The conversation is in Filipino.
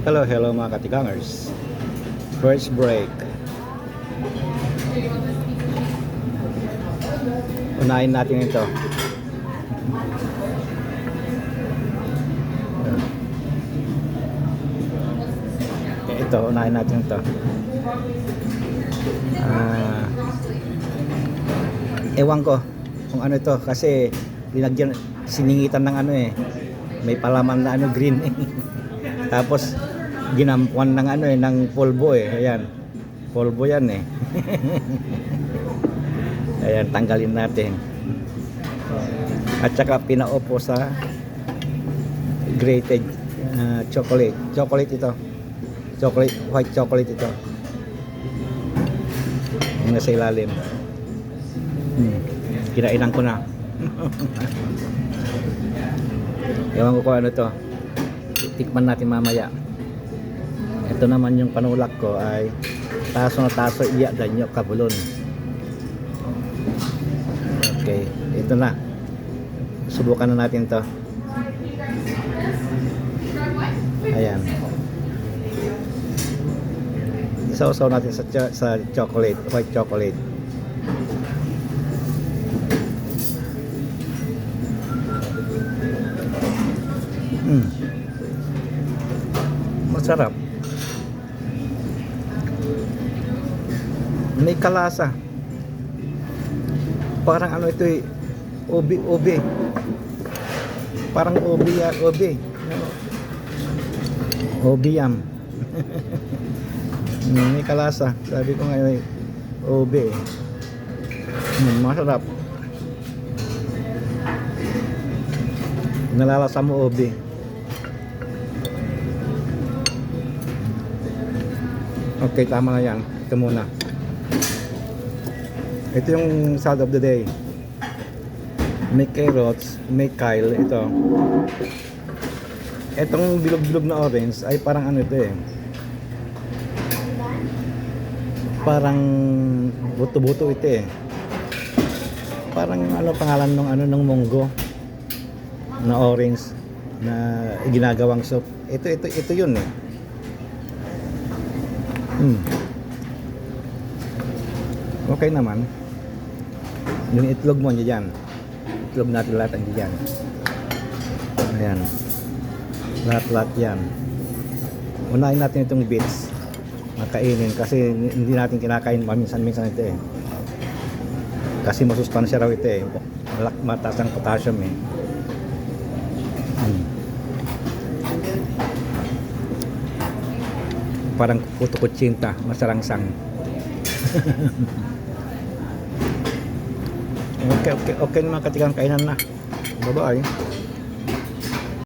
Hello, hello mga katigangers. First break. Unahin natin ito. Ito, unahin natin ito. Ah, ewan ko kung ano ito kasi linagyan siningitan ng ano eh may palaman na ano green tapos ginampuan ng ano eh ng polvo eh ayan. Polvo yan eh. Ayan tanggalin natin. At saka pinaupo sa grated ah, chocolate. Chocolate ito. Chocolate white chocolate ito. Yung nasa ilalim. Hmm. kinainan ko na. Ewan ko kung ano to. Tikman natin mamaya ito naman yung panulak ko ay taso na taso iya ganyo kabulon. Okay ito na. Subukan na natin to. Ayan. Isaw-saw natin sa, cho- sa chocolate white chocolate. Mm. Masarap. May kalasa. Parang ano ito eh. Ubi, ubi. Parang ubi ya, ubi. Ubi yam. Mm, May kalasa. Sabi ko nga eh, ubi. eh. Mm, masarap. Nalalasa mo ubi. Okay, tama na yan. Ito muna. Ito yung salad of the day. May carrots, may kale, ito. Itong bilog-bilog na orange ay parang ano ito eh. Parang buto-buto ito eh. Parang ano pangalan ng ano ng munggo na orange na ginagawang soup. Ito ito ito 'yun eh. Hmm. Okay naman. Yung itlog mo diyan. Itlog natin lahat ang diyan. Ayan. Lahat-lahat yan. Unahin natin itong beets. Makainin kasi hindi natin kinakain paminsan-minsan ito eh. Kasi masustansya raw ito eh. Mataas ang potassium eh. Hmm. Parang puto kutsinta, masarangsang. okay, okay, okay naman katigang kainan na. Bye-bye.